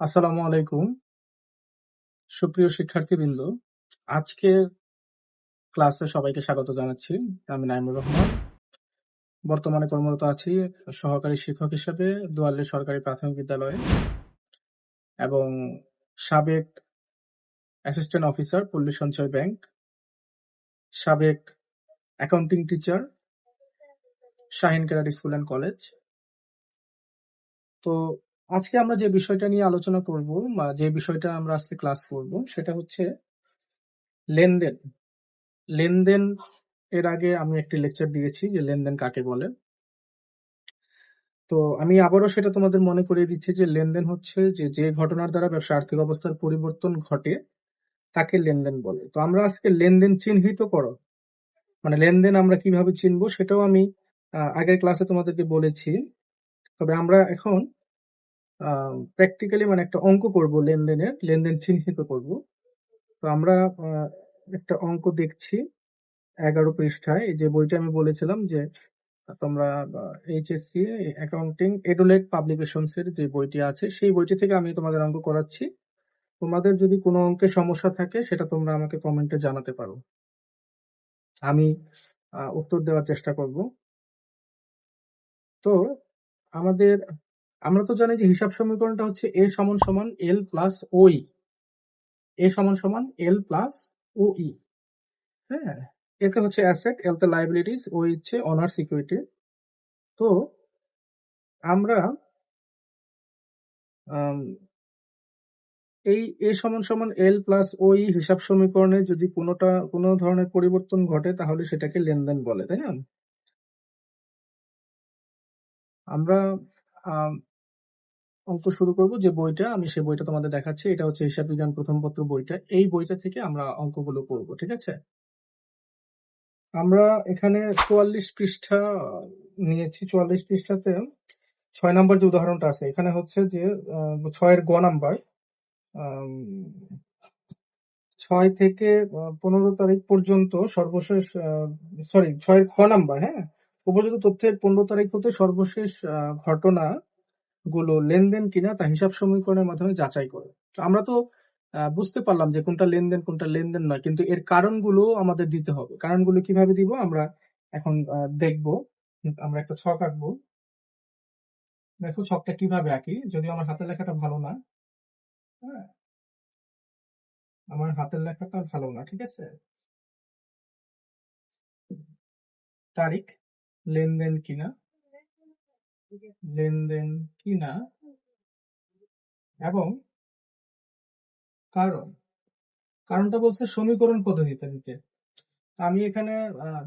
আসসালামু আলাইকুম। সুপ্রিয় শিক্ষার্থীবৃন্দ, আজকের ক্লাসে সবাইকে স্বাগত জানাচ্ছি। আমি নাইমুর রহমান। বর্তমানে কর্মরত আছি সহকারী শিক্ষক হিসেবে দুয়াল্লি সরকারি প্রাথমিক বিদ্যালয়ে এবং সাবেক অ্যাসিস্ট্যান্ট অফিসার পল্লী সঞ্চয় ব্যাংক, সাবেক অ্যাকাউন্টিং টিচার, শাহিন কেরার স্কুল অ্যান্ড কলেজ। তো আজকে আমরা যে বিষয়টা নিয়ে আলোচনা করব, বা যে বিষয়টা আমরা আজকে ক্লাস করব, সেটা হচ্ছে লেনদেন। লেনদেন এর আগে আমি একটি লেকচার দিয়েছি যে লেনদেন কাকে বলে। তো আমি আবারও সেটা তোমাদের মনে করিয়ে দিচ্ছি যে লেনদেন হচ্ছে যে যে ঘটনার দ্বারা ব্যবসা, আর্থিক অবস্থার পরিবর্তন ঘটে, তাকে লেনদেন বলে। তো আমরা আজকে লেনদেন চিহ্নিত করো। মানে লেনদেন আমরা কীভাবে চিনবো সেটাও আমি আগের ক্লাসে তোমাদেরকে বলেছি। তবে আমরা এখন প্র্যাকটিক্যালি মানে একটা অঙ্ক করব লেনদেনের, লেনদেন চিহ্নিত করব। তো আমরা একটা অঙ্ক দেখছি এগারো পৃষ্ঠায়। এই যে বইটা আমি বলেছিলাম যে তোমরা এইচএসসি অ্যাকাউন্টিং এডুলেট পাবলিকেশনস এর যে বইটি আছে, সেই বইটি থেকে আমি তোমাদের অঙ্ক করাচ্ছি। তোমাদের যদি কোনো অঙ্কে সমস্যা থাকে, সেটা তোমরা আমাকে কমেন্টে জানাতে পারো। আমি উত্তর দেওয়ার চেষ্টা করব। তো আমাদের আমরা তো জানি যে হিসাব সমীকরণটা হচ্ছে এ সমান সমান এল প্লাস ওই এ সমান সমান এল প্লাস ও ই হ্যাঁ এতে হচ্ছে অ্যাসেট এলতে লাইবিলিটিস ও হচ্ছে অনার সিকিউরিটি তো আমরা এই এ সমান সমান এল প্লাস ওই হিসাব সমীকরণে যদি কোনোটা কোনো ধরনের পরিবর্তন ঘটে তাহলে সেটাকে লেনদেন বলে তাই না? আমরা আম, অঙ্ক শুরু করব যে বইটা আমি সেই বইটা তোমাদের দেখাচ্ছি। এটা হচ্ছে হিসাব বিজ্ঞান প্রথম পত্র বইটা। এই বইটা থেকে আমরা অঙ্কগুলো করব, ঠিক আছে? আমরা এখানে চুয়াল্লিশ পৃষ্ঠা নিয়েছি। চুয়াল্লিশ পৃষ্ঠাতে ছয় নম্বর যে উদাহরণটা আছে, এখানে হচ্ছে যে ছয়ের গ নাম্বার ছয় থেকে পনেরো তারিখ পর্যন্ত সর্বশেষ সরি ছয়ের খ নাম্বার হ্যাঁ? উপযুক্ত তথ্যের পনেরো তারিখ হতে সর্বশেষ ঘটনা গুলো লেনদেন কিনা তা হিসাব সমীকরণের মাধ্যমে যাচাই করে। আমরা তো বুঝতে পারলাম যে কোনটা লেনদেন কোনটা লেনদেন নয়, কিন্তু এর কারণগুলো আমাদের দিতে হবে। কারণগুলো কীভাবে দিব আমরা এখন দেখব। আমরা একটা ছক আঁকবো। দেখো ছকটা কীভাবে আঁকি, যদিও আমার হাতের লেখাটা ভালো না। হ্যাঁ। আমার হাতের লেখাটা ভালো না, ঠিক আছে? তারিখ, লেনদেন কিনা। লেনদেন কিনা এবং কারণ। কারণটা বলছে সমীকরণ পদ্ধতিতে দিতে আমি এখানে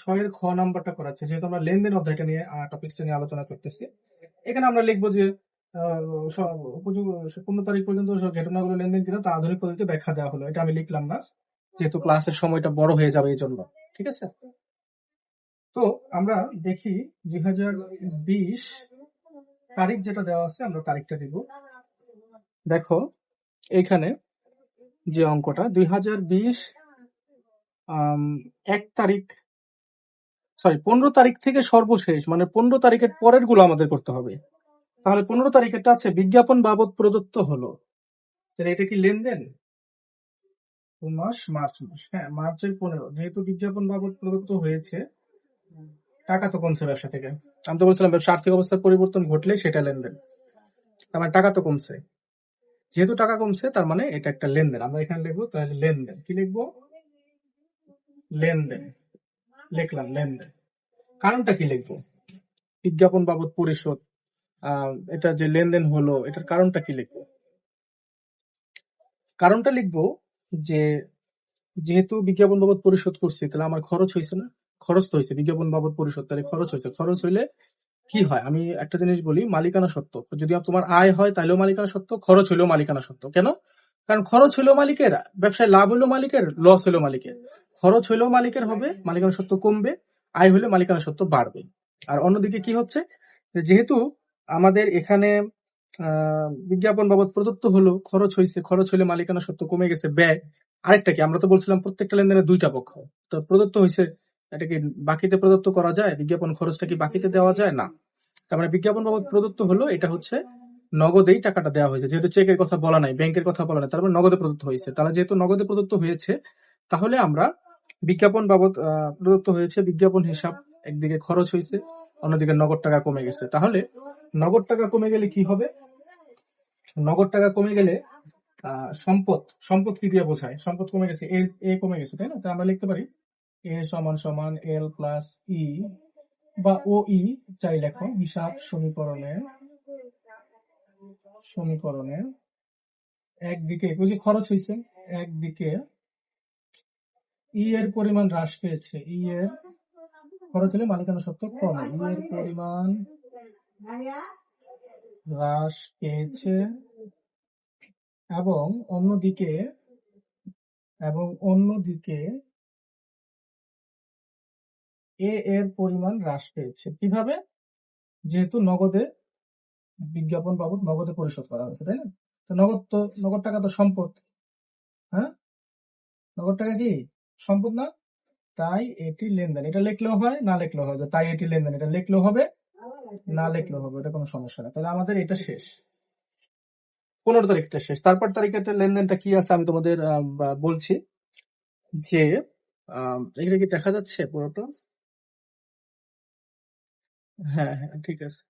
ছয়ের খ নাম্বারটা করাচ্ছি, যেহেতু আমরা লেনদেন অধ্যায়টা নিয়ে টপিক্সটা নিয়ে আলোচনা করতেছি। এখানে আমরা লিখব যে পনেরো তারিখ পর্যন্ত ঘটনাগুলো লেনদেন কিনা, তা আধুনিক পদ্ধতিতে ব্যাখ্যা দেওয়া হলো। এটা আমি লিখলাম না, যেহেতু ক্লাসের সময়টা বড় হয়ে যাবে এই জন্য ঠিক আছে? তো আমরা দেখি দুই হাজার বিশ তারিখ যেটা দেওয়া আছে, আমরা তারিখটা দিব। দেখো এইখানে যে অঙ্কটা, দুই হাজার বিশ এক তারিখ সরি পনেরো তারিখ থেকে সর্বশেষ মানে পনেরো তারিখের পরেরগুলো আমাদের করতে হবে। তাহলে পনেরো তারিখেরটা আছে, বিজ্ঞাপন বাবদ প্রদত্ত হলো। এটা কি লেনদেন? মাস, মার্চ মাস হ্যাঁ মার্চের পনেরো, যেহেতু বিজ্ঞাপন বাবদ প্রদত্ত হয়েছে টাকা তো কমছে ব্যবসা থেকে। আমি তো বলছিলাম, ব্যবসা আর্থিক অবস্থার পরিবর্তন ঘটলে সেটা লেনদেন। তার মানে টাকা তো কমছে। যেহেতু টাকা কমছে, তার মানে এটা একটা লেনদেন। আমরা এখানে লিখব, তাহলে লেনদেন। কি লিখব? লেনদেন। লিখলাম, লেনদেন। কারণটা কি লিখব? বিজ্ঞাপন বাবদ পরিশোধ এটা যে লেনদেন হলো, এটার কারণটা কি লিখব? কারণটা লিখব যে, যেহেতু বিজ্ঞাপন বাবদ পরিশোধ করছি, তাহলে আমার খরচ হয়েছে না। খরচ তো হয়েছে বিজ্ঞাপন বাবদ পরিশোধ তাহলে খরচ হয়েছে খরচ হইলে কি হয়? আমি একটা জিনিস বলি, মালিকানা সত্ত্ব। যদি তোমার আয় হয় তাহলেও মালিকানা সত্ত্ব, খরচ হইলেও মালিকানা সত্ত্ব। কেন? কারণ খরচ হইলেও মালিকের, ব্যবসায় লাভ হইলেও মালিকের লস হইলেও মালিকের। খরচ হইলেও মালিকের হবে, মালিকানা সত্ত্ব কমবে, আয় হলে মালিকানা সত্ত্ব বাড়বে। আর অন্যদিকে কি হচ্ছে? যেহেতু আমাদের এখানে বিজ্ঞাপন বাবদ প্রদত্ত হলো, খরচ হয়েছে খরচ হলে মালিকানা সত্ত্ব কমে গেছে, ব্যয়। আরেকটা কি? আমরা তো বলছিলাম প্রত্যেকটা লেনদেনের দুইটা পক্ষ। তো প্রদত্ত হয়েছে এটা কি বাকিতে প্রদত্ত করা যায়? বিজ্ঞাপন খরচটা কি বাকিতে দেওয়া যায়? না। তার মানে বিজ্ঞাপন বাবদ প্রদত্ত হলো, এটা হচ্ছে নগদেই টাকাটা দেওয়া হয়েছে। যেহেতু চেকের কথা বলা নাই, ব্যাংকের কথা বলা নাই, তার মানে নগদে প্রদত্ত হয়েছে। তাহলে যেহেতু নগদে প্রদত্ত হয়েছে, তাহলে আমরা বিজ্ঞাপন বাবদ প্রদত্ত হয়েছে, বিজ্ঞাপন হিসাব একদিকে খরচ হয়েছে, অন্যদিকে নগদ টাকা কমে গেছে। তাহলে নগদ টাকা কমে গেলে কি হবে? নগদ টাকা কমে গেলে সম্পদ সম্পদ কি দিয়ে বোঝায়? সম্পদ কমে গেছে, এ এ কমে গেছে, তাই না? তো আমরা লিখতে পারি। এ সমান সমান এল প্লাস ই বা ও ই চাই লেখো হিসাব সমীকরণে সমীকরণে একদিকে যে খরচ হয়েছে একদিকে ই এর পরিমাণ হ্রাস পেয়েছে। ই এর খরচ হলে মালিকানা সত্ত্ব কমে। ই এর পরিমাণ হ্রাস পেয়েছে এবং অন্যদিকে এবং অন্যদিকে এ এর পরিমাণ হ্রাস পেয়েছে। কীভাবে? যেহেতু নগদে বিজ্ঞাপন বাবদ নগদে পরিশোধ করা হয়েছে, তাই না? তো নগদ তো, নগদ টাকা তো সম্পদ। হ্যাঁ? নগদ টাকা কি? সম্পদ না? তাই এটি লেনদেন। এটা লিখলেও হয়, না লিখলেও হয়? তাই এটি লেনদেন। এটা লিখলেও হবে, না লিখলেও হবে? এটা কোনো সমস্যা না। তাহলে আমাদের এটা শেষ। পনেরো তারিখটা শেষ। তারপর তারিখের লেনদেনটা কি আছে? আমি তোমাদের বলছি যে এখানে কি দেখা যাচ্ছে পুরোটা? হ্যাঁ হ্যাঁ ঠিক আছে।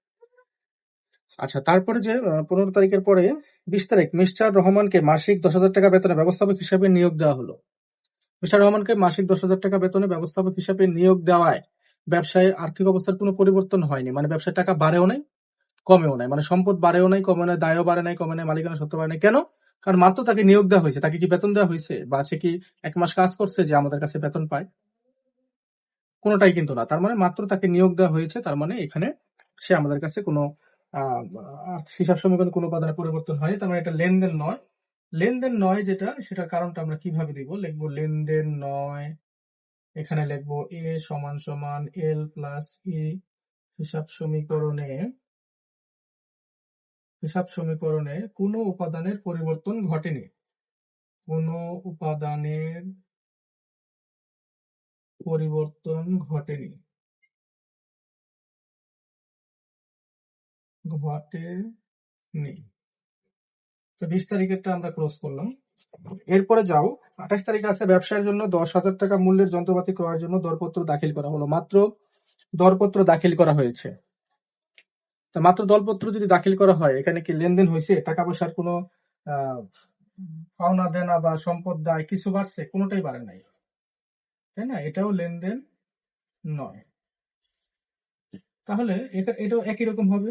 আচ্ছা তারপরে যে পনেরো তারিখের পরে বিশ তারিখ মিস্টার রহমানকে মাসিক দশ হাজার টাকা বেতনে ব্যবস্থাপক হিসাবে নিয়োগ দেওয়া হলো। মিস্টার রহমানকে মাসিক দশ হাজার টাকা বেতনে ব্যবস্থাপক হিসাবে নিয়োগ দেওয়ায় ব্যবসায় আর্থিক অবস্থার কোনো পরিবর্তন হয়নি। মানে ব্যবসায় টাকা বাড়েও নাই, কমেও নাই। মানে সম্পদ বাড়েও নাই কমে নাই, দায়ও বাড়ে নাই কমে নাই, মালিকানা সত্য বাড়ে নাই। কেন? কারণ মাত্র তাকে নিয়োগ দেওয়া হয়েছে। তাকে কি বেতন দেওয়া হয়েছে? বা সে কি এক মাস কাজ করছে যে আমাদের কাছে বেতন পায়? কোনোটাই কিন্তু না। তার মানে মাত্র তাকে নিয়োগ দেওয়া হয়েছে তার মানে এখানে সে আমাদের কাছে কোনো আহ, হিসাব সমীকরণে কোনো উপাদানের পরিবর্তন হয়নি। তার মানে এটা লেনদেন নয়। লেনদেন নয় যেটা সেটার কারণটা আমরা কীভাবে দিব লিখব লেনদেন নয় এখানে লিখব এ সমান সমান এল প্লাস ই। হিসাব সমীকরণে হিসাব সমীকরণে কোনো উপাদানের পরিবর্তন ঘটেনি। কোনো উপাদানের পরিবর্তন ঘটেনি। ঘটেনি। তো বিশ তারিখেরটা আমরা ক্লোজ করলাম। এরপরে যাও, আঠাশ তারিখ আছে ব্যবসার জন্য দশ হাজার টাকা মূল্যের যন্ত্রপাতি ক্রয়ের জন্য দরপত্র দাখিল করা হলো। মাত্র দরপত্র দাখিল করা হয়েছে। তা মাত্র দলপত্র যদি দাখিল করা হয়, এখানে কি লেনদেন হয়েছে? টাকা পয়সার কোনো পাওনা দেনা বা সম্পদ দায় কিছু বাড়ছে? কোনোটাই বাড়ে নাই। তাই না? এটাও লেনদেন নয়। তাহলে এটা, এটাও একই রকম হবে?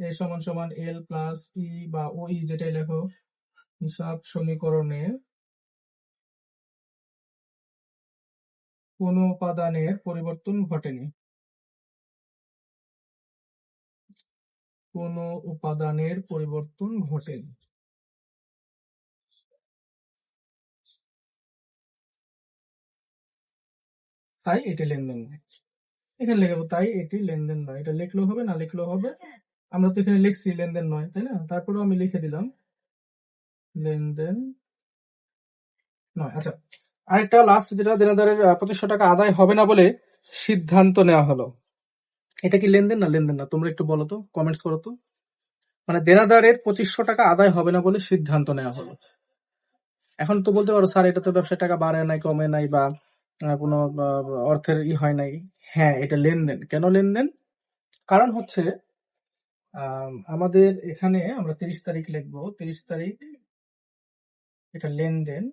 এ সমান সমান এল প্লাস ই বা ও ই যেটাই লেখো, হিসাব সমীকরণে কোনো উপাদানের পরিবর্তন ঘটেনি। কোনো উপাদানের পরিবর্তন ঘটেনি। তাই এটি লেনদেন নয় এখানে লিখব তাই এটি লেনদেন নয়। এটা লিখলেও হবে, না লিখলেও হবে? আমরা তো এখানে লিখছি লেনদেন নয়, তাই না? তারপরেও আমি লিখে দিলাম লেনদেন নয়। আচ্ছা আরেকটা লাস্ট যেটা দেনাদারের পঁচিশশো টাকা আদায় হবে না বলে সিদ্ধান্ত নেওয়া হলো। এটা কি লেনদেন না লেনদেন না? তোমরা একটু বলো তো কমেন্টস করো তো। মানে দেনাদারের পঁচিশশো টাকা আদায় হবে না বলে সিদ্ধান্ত নেওয়া হলো। এখন তো বলতে পারো, স্যার, এটা তো ব্যবসার টাকা বাড়ে নাই, কমে নাই বা কোনো অর্থের ই হয় নাই। হ্যাঁ এটা লেনদেন। কেন লেনদেন? কারণ হচ্ছে আমাদের এখানে আমরা তিরিশ তারিখ লিখব। তিরিশ তারিখ এটা লেনদেন।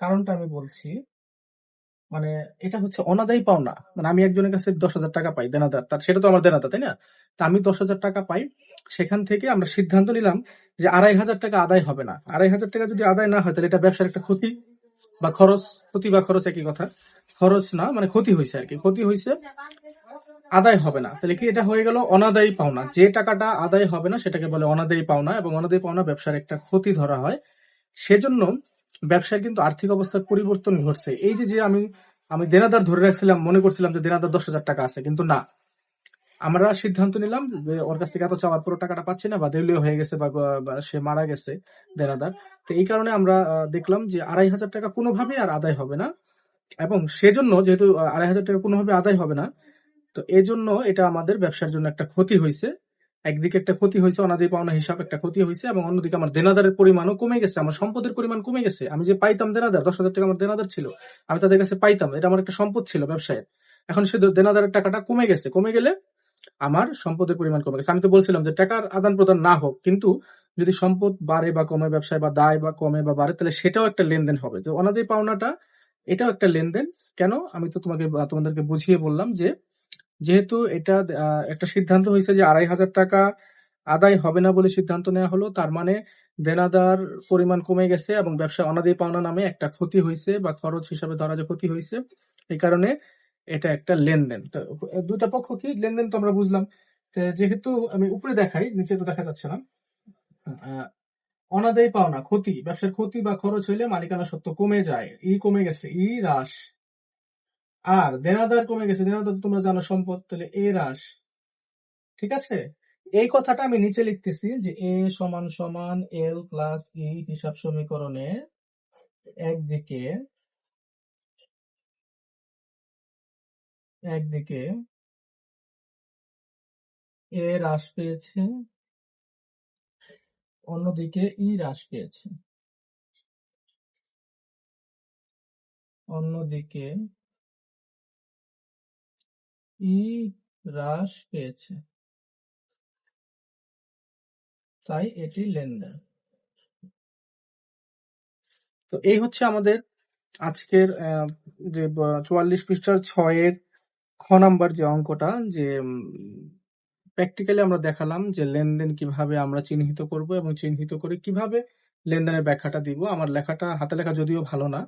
কারণটা আমি বলছি মানে এটা হচ্ছে অনাদায়ী পাওনা। মানে আমি একজনের কাছে দশ হাজার টাকা পাই, দেনাদার। তার, সেটা তো আমার দেনাদার, তাই না? তা আমি দশ হাজার টাকা পাই, সেখান থেকে আমরা সিদ্ধান্ত নিলাম যে আড়াই হাজার টাকা আদায় হবে না। আড়াই হাজার টাকা যদি আদায় না হয়, তাহলে এটা ব্যবসার একটা ক্ষতি। বা খরচ, ক্ষতি বা খরচ একই কথা। খরচ না মানে ক্ষতি হয়েছে আর কি ক্ষতি হয়েছে আদায় হবে না। তাহলে কি এটা হয়ে গেল? অনাদায়ী পাওনা। যে টাকাটা আদায় হবে না, সেটাকে বলে অনাদায়ী পাওনা এবং অনাদায়ী পাওনা ব্যবসার একটা ক্ষতি ধরা হয়। সেজন্য ব্যবসায় কিন্তু আর্থিক অবস্থার পরিবর্তন ঘটছে। এই যে যে আমি আমি দেনাদার ধরে রাখছিলাম, মনে করছিলাম যে দেনাদার দশ হাজার টাকা আছে, কিন্তু না। আমরা সিদ্ধান্ত নিলাম যে ওর কাছ থেকে এত চাওয়ার পুরো টাকাটা পাচ্ছি না, বা দেউলিও হয়ে গেছে বা বা সে মারা গেছে দেনাদার। তো এই কারণে আমরা দেখলাম যে আড়াই হাজার টাকা কোনোভাবেই আর আদায় হবে না। এবং সেজন্য যেহেতু আড়াই হাজার টাকা কোনোভাবে আদায় হবে না, তো এই জন্য এটা আমাদের ব্যবসার জন্য একটা ক্ষতি হয়েছে একদিকে একটা ক্ষতি হয়েছে অনাদি পাওনা হিসাব একটা ক্ষতি হয়েছে এবং অন্যদিকে আমার দেনাদারের পরিমাণও কমে গেছে, আমার সম্পদের পরিমাণ কমে গেছে। আমি যে পাইতাম দেনাদার, দশ হাজার টাকা আমার দেনাদার ছিল, আমি তাদের কাছে পাইতাম, এটা আমার একটা সম্পদ ছিল ব্যবসায়ের। এখন সে দেনাদারের টাকাটা কমে গেছে, কমে গেলে আমার সম্পদের পরিমাণ কমে গেছে। আমি তো বলছিলাম যে টাকার আদান প্রদান না হোক, কিন্তু যদি সম্পদ বাড়ে বা কমে, ব্যবসায় বা দায় বা কমে বা বাড়ে, তাহলে সেটাও একটা লেনদেন হবে। যে অনাদি পাওনাটা, এটাও একটা লেনদেন। কেন? আমি তো তোমাকে, তোমাদেরকে বুঝিয়ে বললাম যে, যেহেতু এটা একটা সিদ্ধান্ত হয়েছে যে আড়াই হাজার টাকা আদায় হবে না বলে সিদ্ধান্ত নেওয়া হলো, তার মানে দেনাদার পরিমাণ কমে গেছে এবং ব্যবসা অনাদায়ী পাওনা নামে একটা ক্ষতি হয়েছে বা খরচ হিসাবে ধরা যে ক্ষতি হয়েছে, এই কারণে এটা একটা লেনদেন। দুইটা পক্ষ কি? লেনদেন তো আমরা বুঝলাম। যেহেতু আমি উপরে দেখাই, নিচে তো দেখা যাচ্ছে না। অনাদায়ী পাওনা, ক্ষতি। ব্যবসার ক্ষতি বা খরচ হইলে মালিকানা সত্য কমে যায়। ই কমে গেছে, ই হ্রাস। আর, দেনাদার কমে গেছে। দেনাদার তোমরা জানো সম্পদ, তাহলে এ হ্রাস। ঠিক আছে? এই কথাটা আমি নিচে লিখতেছি যে এ সমান সমান এল প্লাস ই হিসাব সমীকরণে একদিকে একদিকে এ হ্রাস পেয়েছে, অন্যদিকে ই হ্রাস পেয়েছে। অন্যদিকে ই হ্রাস পেয়েছে। তাই এটি লেনদেন। তো এই হচ্ছে আমাদের আজকের যে চুয়াল্লিশ পৃষ্ঠার ছয়ের খ নাম্বার যে অঙ্কটা, যে প্র্যাকটিক্যালি আমরা দেখালাম যে, লেনদেন কীভাবে আমরা চিহ্নিত করব এবং চিহ্নিত করে কীভাবে লেনদেনের ব্যাখ্যাটা দিব। আমার লেখাটা, হাতে লেখা যদিও ভালো না,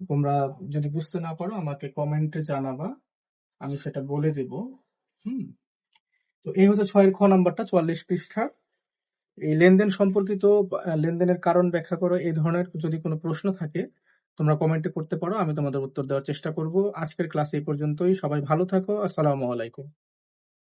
তোমরা যদি বুঝতে না পারো, আমাকে কমেন্টে জানাবা, আমি সেটা বলে দেব। হুম? তো এই হচ্ছে ছয়ের খ নাম্বারটা, চুয়াল্লিশ পৃষ্ঠা এই লেনদেন সম্পর্কিত লেনদেনের কারণ ব্যাখ্যা করো এই ধরনের যদি কোনো প্রশ্ন থাকে তোমরা কমেন্টে করতে পারো, আমি তোমাদের উত্তর দেওয়ার চেষ্টা করব। আজকের ক্লাস এই পর্যন্তই, সবাই ভালো থাকো, আসসালামু আলাইকুম।